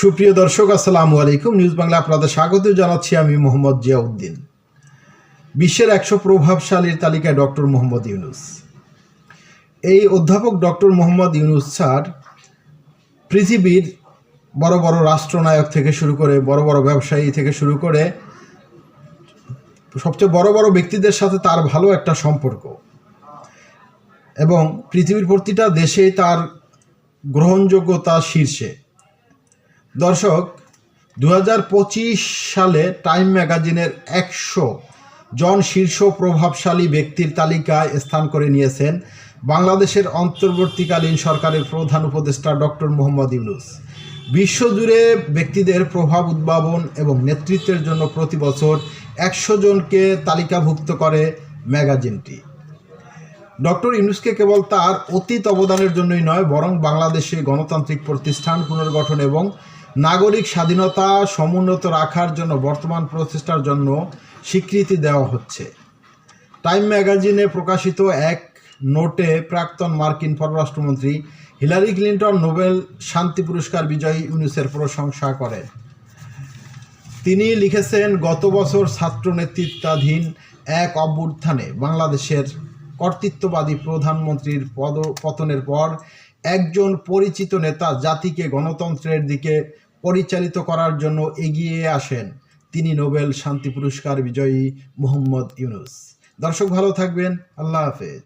সুপ্রিয় দর্শক, আসসালামু আলাইকুম। নিউজ বাংলা আপনাদের স্বাগত জানাচ্ছি আমি মোহাম্মদ জিয়াউদ্দিন। বিশ্বের একশো প্রভাবশালীর তালিকায় ডক্টর মোহাম্মদ ইউনুস। এই অধ্যাপক ডক্টর মোহাম্মদ ইউনুস স্যার পৃথিবীর বড় বড় রাষ্ট্রনায়ক থেকে শুরু করে, বড় বড় ব্যবসায়ী থেকে শুরু করে, সবচেয়ে বড় বড় ব্যক্তিদের সাথে তার ভালো একটা সম্পর্ক। এবং পৃথিবীর প্রতিটা দেশে তার গ্রহণযোগ্যতা শীর্ষে। দর্শক দু হাজার পঁচিশ সালে টাইম ম্যাগাজিনের একশো জন শীর্ষ প্রভাবশালী ব্যক্তির তালিকায় স্থান করে নিয়েছেন বাংলাদেশের অন্তর্বর্তীকালীন সরকারের প্রধান উপদেষ্টা ডক্টর মোহাম্মদ ইউনুস। বিশ্বজুড়ে ব্যক্তিদের প্রভাব উদ্ভাবন এবং নেতৃত্বের জন্য প্রতি বছর একশো জনকে তালিকাভুক্ত করে ম্যাগাজিনটি। ডক্টর ইউনুসকে কেবল তার অতীত অবদানের জন্যই নয়, বরং বাংলাদেশে গণতান্ত্রিক প্রতিষ্ঠান পুনর্গঠন এবং নাগরিক স্বাধীনতা সমুন্নত রাখার জন্য বর্তমান প্রচেষ্টার জন্য স্বীকৃতি দেওয়া হচ্ছে। টাইম ম্যাগাজিনে প্রকাশিত এক নোটে প্রাক্তন মার্কিন পররাষ্ট্রমন্ত্রী হিলারি ক্লিন্টন নোবেল শান্তি পুরস্কার বিজয়ী ইউনুসের প্রশংসা করেন। তিনি লিখেছেন, গত বছর ছাত্র নেতৃত্বাধীন এক অভ্যুত্থানে বাংলাদেশের কর্তৃত্ববাদী প্রধানমন্ত্রীর পদ, পতনের পর একজন পরিচিত নেতা জাতিকে গণতন্ত্রের দিকে পরিচালিত করার জন্য এগিয়ে আসেন। তিনি নোবেল শান্তি পুরস্কার বিজয়ী মোহাম্মদ ইউনুস। দর্শক ভালো থাকবেন। আল্লাহ হাফেজ।